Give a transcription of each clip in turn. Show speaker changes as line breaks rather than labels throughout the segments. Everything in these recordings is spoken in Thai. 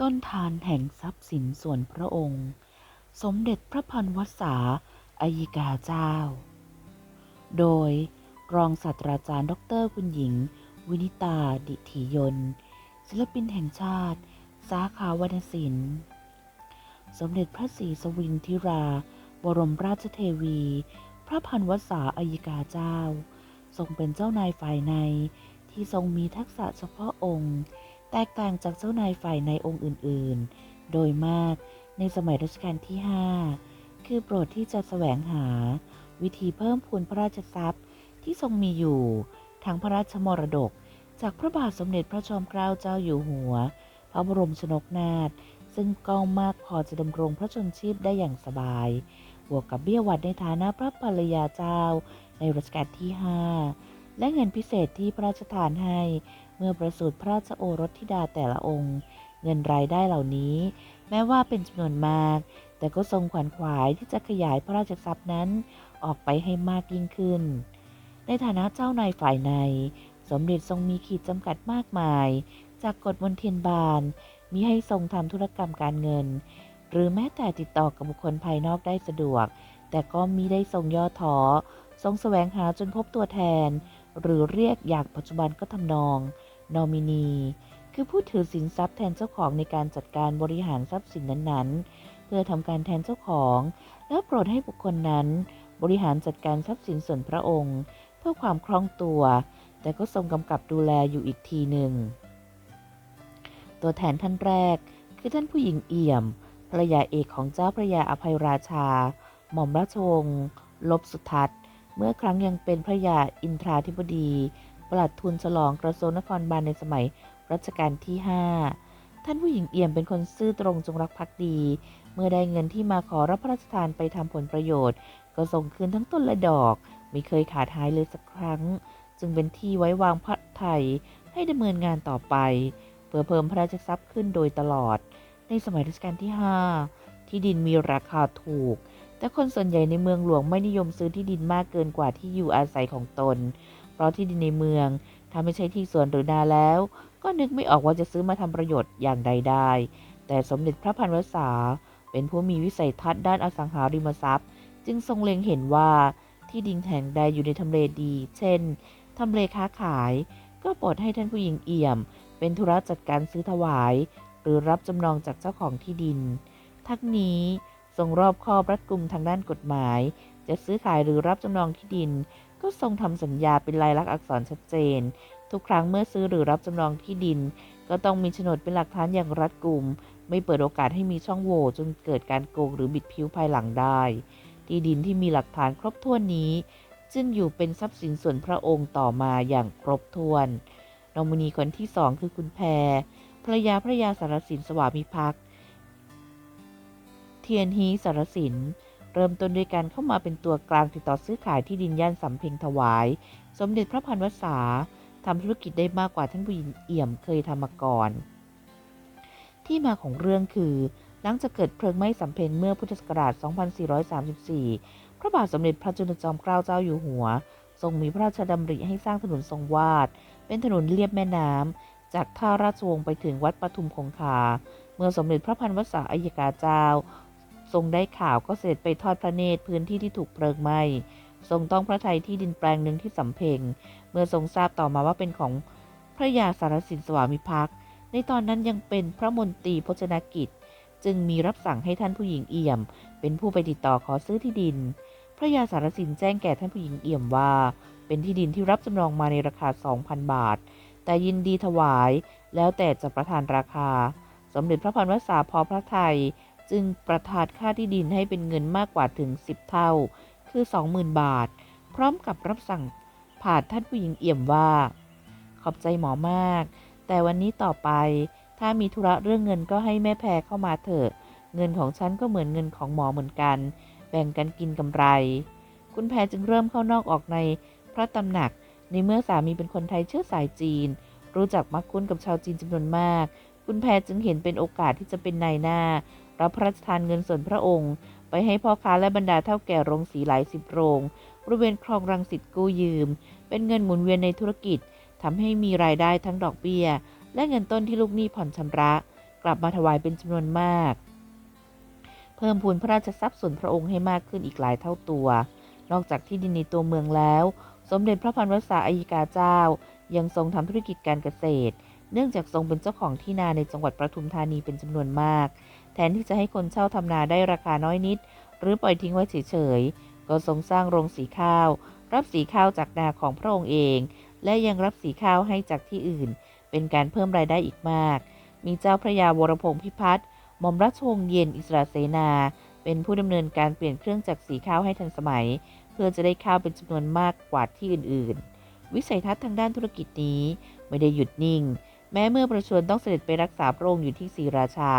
ต้นทานแห่งทรัพย์สินส่วนพระองค์ สมเด็จพระพันวษาอัยกาเจ้า โดยรองศาสตราจารย์ ดรคุณหญิง วินิตา ดิถิยน ศิลปินแห่งชาติ สาขาวรรณศิลป์ สมเด็จพระศรีสวินทิรา บรมราชเทวี พระพันวษาอัยกาเจ้า ทรงเป็นเจ้านายฝ่ายในที่ทรงมีทักษะเฉพาะองค์ แตกต่างจากเจ้านายฝ่ายในองค์อื่นๆ โดยมากในสมัยรัชกาลที่ 5 คือโปรดที่จะแสวงหา วิธีเพิ่มพูนพระราชทรัพย์ที่ทรงมีอยู่ทางพระราชมรดก จากพระบาทสมเด็จพระจอมเกล้าเจ้าอยู่หัว พระบรมชนกนาถซึ่งก็มากพอจะดำรงพระชนชีพได้อย่างสบาย บวกกับเบี้ยวัดในฐานะพระภรรยาเจ้าในรัชกาลที่ 5 และเงินพิเศษที่พระราชทานให้ เมื่อประสูติพระราชโอรสธิดาแต่ละองค์ เงินรายได้เหล่านี้ แม้ว่าเป็นจำนวนมาก แต่ก็ทรงขวัญขวายที่จะขยายพระราชทรัพย์นั้นออกไปให้มากยิ่งขึ้น ในฐานะเจ้านายฝ่ายใน สมเด็จทรงมีขีดจำกัดมากมาย จากกฎมนเทียนบานมีให้ทรงทำธุรกรรมการเงิน หรือแม้แต่ติดต่อกับบุคคลภายนอกได้สะดวก แต่ก็มิได้ทรงย่อท้อทรงแสวงหาจนพบตัวแทน หรือเรียกอย่างปัจจุบันก็ทำนอง นอมินี คือผู้ถือสินทรัพย์แทนเจ้าของในการจัดการบริหารทรัพย์สินนั้นๆ เพื่อทำการแทนเจ้าของ แล้วโปรดให้บุคคลนั้น บริหารจัดการทรัพย์สินส่วนพระองค์ เพื่อความคล่องตัว แต่ก็ทรงกำกับดูแลอยู่อีกทีหนึ่ง ตัวแทนท่านแรก คือท่านผู้หญิงเอี่ยมภรรยาเอกของเจ้าพระยาอภัยราชา หม่อมราชวงศ์ลบสุทัศน์ เมื่อครั้งยังเป็นพระยาอินทราธิบดี ปลัดทุนฉลองกระทรวงนครบาลในสมัยรัชกาลที่ 5 ท่านผู้หญิงเอี่ยมเป็นคนซื่อตรงจงรักภักดี เมื่อได้เงินที่มาขอรับพระราชทานไปทำผลประโยชน์ ก็ส่งคืนทั้งต้นและดอก ไม่เคยขาดหายเลยสักครั้ง จึงเป็นที่ไว้วางพระไทยให้ดำเนินงานต่อไป เพื่อเพิ่มพระราชทรัพย์ขึ้นโดยตลอด ในสมัยรัชกาลที่ 5 ที่ดินมีราคาถูก แต่คนส่วนใหญ่ในเมืองหลวงไม่นิยมซื้อที่ดินมากเกินกว่าที่อยู่อาศัยของตน เพราะที่ดินในเมืองถ้าไม่ใช่ที่สวนหรือนาแล้ว ก็นึกไม่ออกว่าจะซื้อมาทำประโยชน์อย่างใดได้ แต่สมเด็จพระพันวษา เป็นผู้มีวิสัยทัศน์ด้านอสังหาริมทรัพย์ จึงทรงเล็งเห็นว่าที่ดินแห่งใดอยู่ในทำเลดี เช่นทำเลค้าขาย ก็โปรดให้ท่านผู้หญิงเอี่ยม เป็นธุระจัดการซื้อถวาย หรือรับจำนองจากเจ้าของที่ดิน ทั้งนี้ ทรงรอบคอบรัดกุมทางด้านกฎหมาย จะซื้อขายหรือรับจำนองที่ดิน ก็ทรงทำสัญญาเป็นลายลักษณ์อักษรชัดเจน ทุกครั้งเมื่อซื้อหรือรับจำนองที่ดิน ก็ต้องมีโฉนดเป็นหลักฐานอย่างรัดกุม ไม่เปิดโอกาสให้มีช่องโหว่จนเกิดการโกงหรือบิดผิวภายหลังได้ ที่ดินที่มีหลักฐานครบถ้วนนี้ จึงอยู่เป็นทรัพย์สินส่วนพระองค์ต่อมาอย่างครบถ้วนนอมินีคนที่สองคือคุณแพรภรรยาพระยาสารสินสวามิภักดิ์ เทียนฮีสารสิน เริ่มต้นด้วยการเข้ามาเป็นตัวกลางติดต่อซื้อขายที่ดินย่านสำเพ็งถวาย สมเด็จพระพันวษาทำธุรกิจได้มากกว่าท่านผู้หญิงเอี่ยมเคยทำมาก่อน ที่มาของเรื่องคือ หลังจากเกิดเพลิงไหม้สำเพ็งเมื่อพุทธศักราช 2434 พระบาทสมเด็จพระจุลจอมเกล้าเจ้าอยู่หัว ทรงมีพระราชดำริให้สร้างถนนทรงวาด เป็นถนนเลียบแม่น้ำจากท่าราชวงศ์ไปถึงวัดปทุมคงคา เมื่อสมเด็จพระพันวษาอัยกาเจ้า ทรงได้ข่าวก็เสด็จไปทอดพระเนตรพื้นที่ที่ถูกเพลิงไหม้ทรงต้องพระทัยที่ดินแปลงหนึ่งที่สำเพ็ง เมื่อทรงทราบต่อมาว่าเป็นของพระยาสารสินสวามิภักดิ์ในตอนนั้นยังเป็นพระมนตรีพจนกิจ จึงมีรับสั่งให้ท่านผู้หญิงเอี่ยม เป็นผู้ไปติดต่อขอซื้อที่ดิน พระยาสารสินแจ้งแก่ท่านผู้หญิงเอี่ยมว่า เป็นที่ดินที่รับจำนองมาในราคา 2,000 บาท แต่ยินดีถวายแล้วแต่จะประทานราคา สมเด็จพระพันวษาพอพระไทย จึงประทานค่าที่ดินให้เป็นเงินมากกว่าถึง 10 เท่า คือ 20,000 บาท พร้อมกับรับสั่งผ่านท่านผู้หญิงเอี่ยมว่า ขอบใจหมอมาก แต่วันนี้ต่อไป ถ้ามีธุระเรื่องเงินก็ให้แม่แพรเข้ามาเถอะ เงินของฉันก็เหมือนเงินของหมอเหมือนกัน แบ่งกันกินกำไร คุณแพรจึงเริ่มเข้านอกออกในพระตำหนัก ในเมื่อสามีเป็นคนไทยเชื้อสายจีน รู้จักมักคุ้นกับชาวจีนจำนวนมาก คุณแพรจึงเห็นเป็นโอกาสที่จะเป็นนายหน้า รับพระราชทานเงินส่วนพระองค์ ไปให้พ่อค้าและบรรดาเท่าแก่โรงสีหลายสิบโรงบริเวณคลองรังสิตกู้ยืม เป็นเงินหมุนเวียนในธุรกิจทำให้มีรายได้ทั้งดอกเบี้ย และเงินต้นที่ลูกหนี้ผ่อนชำระ กลับมาถวายเป็นจำนวนมาก เพิ่มพูนพระราชทรัพย์ส่วนพระองค์ให้มากขึ้นอีกหลายเท่าตัว นอกจากที่ดินในตัวเมืองแล้ว สมเด็จพระพันวษาอัยกาเจ้า ยังทรงทำธุรกิจการเกษตร เนื่องจากทรงเป็นเจ้าของที่นาในจังหวัดปทุมธานีเป็นจำนวนมาก แทนที่จะให้คนเช่าทำนาได้ราคาน้อยนิด หรือปล่อยทิ้งไว้เฉยๆ ก็ทรงสร้างโรงสีข้าว รับสีข้าวจากนาของพระองค์เอง และยังรับสีข้าวให้จากที่อื่น เป็นการเพิ่มรายได้อีกมาก มีเจ้าพระยาวรพงศ์พิพัฒน์หม่อมราชวงศ์เย็นอิสระเสนา เป็นผู้ดำเนินการเปลี่ยนเครื่องจักรสีข้าวให้ทันสมัย เพื่อจะได้ข้าวเป็นจำนวนมากกว่าที่อื่นๆ วิสัยทัศน์ทางด้านธุรกิจนี้ไม่ได้หยุดนิ่ง แม้เมื่อประชวรต้องเสด็จไปรักษาพระองค์อยู่ที่ศรีราชา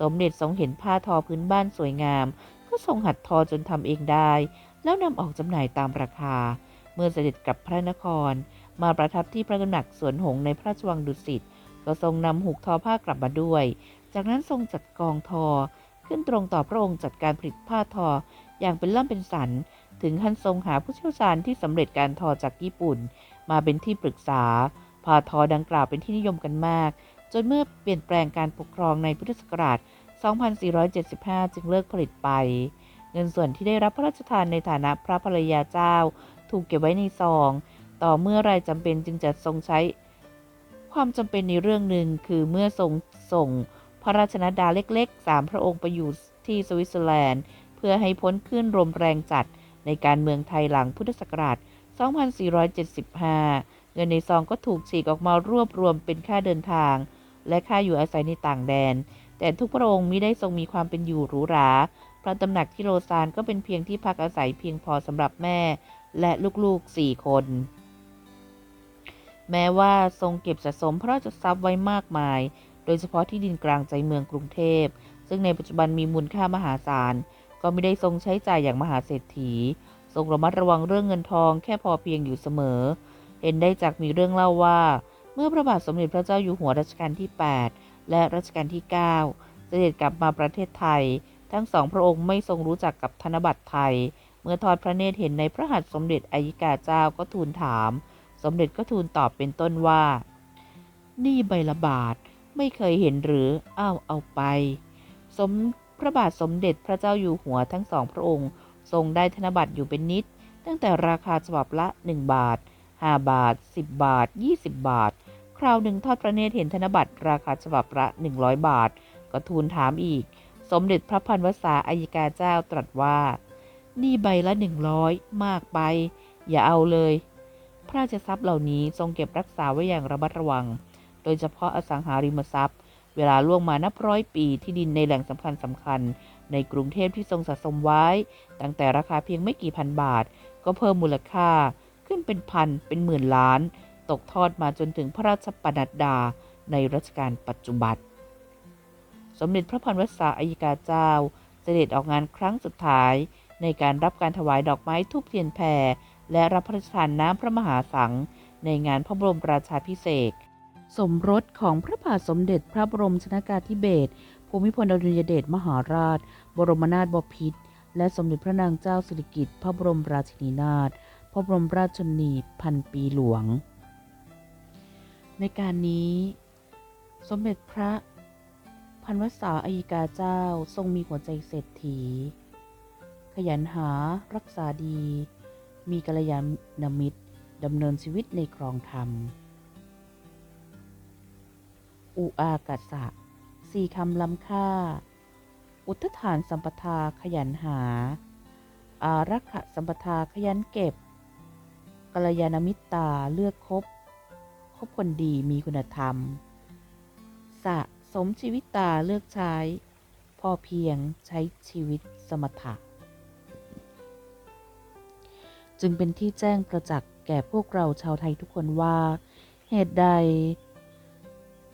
สมเด็จทรงเห็นผ้าทอพื้นบ้านสวยงาม ก็ทรงหัดทอจนทำเองได้ แล้วนำออกจำหน่ายตามราคา เมื่อเสด็จกลับพระนคร มาประทับที่พระตำหนักสวนหงในพระราชวังดุสิตก็ทรงนำหุกทอผ้ากลับมาด้วย จากนั้นทรงจัดกองทอ ขึ้นตรงต่อพระองค์จัดการผลิตผ้าทอ อย่างเป็นล่ำเป็นสัน ถึงขั้นทรงหาผู้เชี่ยวชาญที่สำเร็จการทอจากญี่ปุ่น มาเป็นที่ปรึกษาผ้าทอดังกล่าวเป็นที่นิยมกันมาก จนเมื่อเปลี่ยนแปลงการปกครองในพุทธศักราช 2475 จึงเลิกผลิตไป เงินส่วนที่ได้รับพระราชทานในฐานะพระภรรยาเจ้า ถูกเก็บไว้ในซอง ต่อเมื่อไรจำเป็นจึงจะทรงใช้ ความจำเป็นในเรื่องหนึ่งคือเมื่อทรงส่งพระราชนาดาเล็กๆสามพระองค์ไปอยู่ที่สวิตเซอร์แลนด์ เพื่อให้พ้นคลื่นลมแรงจัดในการเมืองไทยหลังพุทธศักราช 2475 เงินในซองก็ถูกฉีกออกมารวบรวมเป็นค่าเดินทาง และค่าอยู่อาศัยในต่างแดน แต่ทุกพระองค์มิได้ทรงมีความเป็นอยู่หรูหรา พระตำหนักที่โรซานก็เป็นเพียงที่พักอาศัยเพียงพอสำหรับแม่ และลูกๆสี่คน แม้ว่าทรงเก็บสะสมพระราชทรัพย์ไว้มากมาย โดยเฉพาะที่ดินกลางใจเมืองกรุงเทพ ซึ่งในปัจจุบันมีมูลค่ามหาศาล ก็ไม่ได้ทรงใช้จ่ายอย่างมหาเศรษฐี ทรงระมัดระวังเรื่องเงินทองแค่พอเพียงอยู่เสมอ เห็นได้จากมีเรื่องเล่าว่า มื่อพระบาทสมเด็จพระเจ้าอยู่หัวรัชกาลที่ 8 และรัชกาลที่ 9 เสด็จกลับมาประเทศไทย ทั้งสองพระองค์ไม่ทรงรู้จักกับธนบัตรไทย เมื่อทอดพระเนตรเห็นในพระหัตถ์สมเด็จอัยกาเจ้าก็ทูลถาม สมเด็จก็ทูลตอบเป็นต้นว่า นี่ใบละบาทไม่เคยเห็นหรืออ้าวเอาไป สมพระบาทสมเด็จพระเจ้าอยู่หัวทั้งสองพระองค์ ทรงได้ธนบัตรอยู่เป็นนิด ตั้งแต่ราคาฉบับละ 1 บาท 5 บาท 10 บาท 20 บาท คราวหนึ่งทอดพระเนตรเห็นธนบัตรราคาฉบับละ100บาท ก็ทูลถามอีก สมเด็จพระพันวษาอัยกาเจ้าตรัสว่า นี่ใบละ100มากไป อย่าเอาเลย พระราชทรัพย์เหล่านี้ทรงเก็บรักษาไว้อย่างระมัดระวัง โดยเฉพาะอสังหาริมทรัพย์ เวลาล่วงมานับร้อยปีที่ดินในแหล่งสำคัญสำคัญ ในกรุงเทพที่ทรงสะสมไว้ ตั้งแต่ราคาเพียงไม่กี่พันบาท ก็เพิ่มมูลค่าขึ้นเป็นพันเป็นหมื่นล้าน ตกทอดมาจนถึงพระราชปนัดดาในรัชกาลปัจจุบัน สมเด็จพระพันวษาอัยกาเจ้า เสด็จออกงานครั้งสุดท้ายในการรับการถวายดอกไม้ทูบเทียนแพรและรับพระราชทานน้ำพระมหาสังในงานพระบรมราชาพิเศษสมรสของพระบาทสมเด็จพระบรมชนากาธิเบศรภูมิพลอดุลยเดชมหาราช บรมนาถบพิตรและสมเด็จพระนางเจ้าสิริกิติ์พระบรมราชินีนาถพระบรมราชชนนีพันปีหลวง ในการนี้ สมเด็จพระ พันวษาอัยกาเจ้าทรงมีหัวใจเศรษฐี ขยันหารักษาดี มีกัลยาณมิตรดำเนินชีวิตในครองธรรม อุอากาสะสี่คำล้ำค่า อุทธฐานสัมปทาขยันหา อารักขะสัมปทาขยันเก็บกัลยาณมิตรตาเลือกคบ บคนดีมีคุณธรรม สะสมชีวิตตาเลือกใช้ พอเพียงใช้ชีวิตสมถะ จึงเป็นที่แจ้งประจักษ์แก่พวกเราชาวไทยทุกคนว่า เหตุใด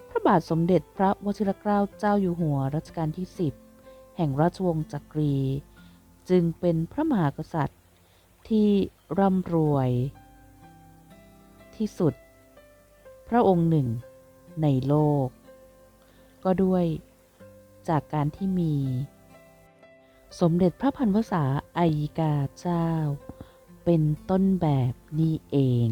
พระบาทสมเด็จพระวชิรเกล้าเจ้าอยู่หัวรัชกาลที่10แห่งราชวงศ์จักรี จึงเป็นพระมหากษัตริย์ที่ร่ำรวย ที่สุด พระองค์หนึ่งในโลก ก็ด้วยจากการที่มี สมเด็จพระพันวษาอายกาเจ้า เป็นต้นแบบนี้เอง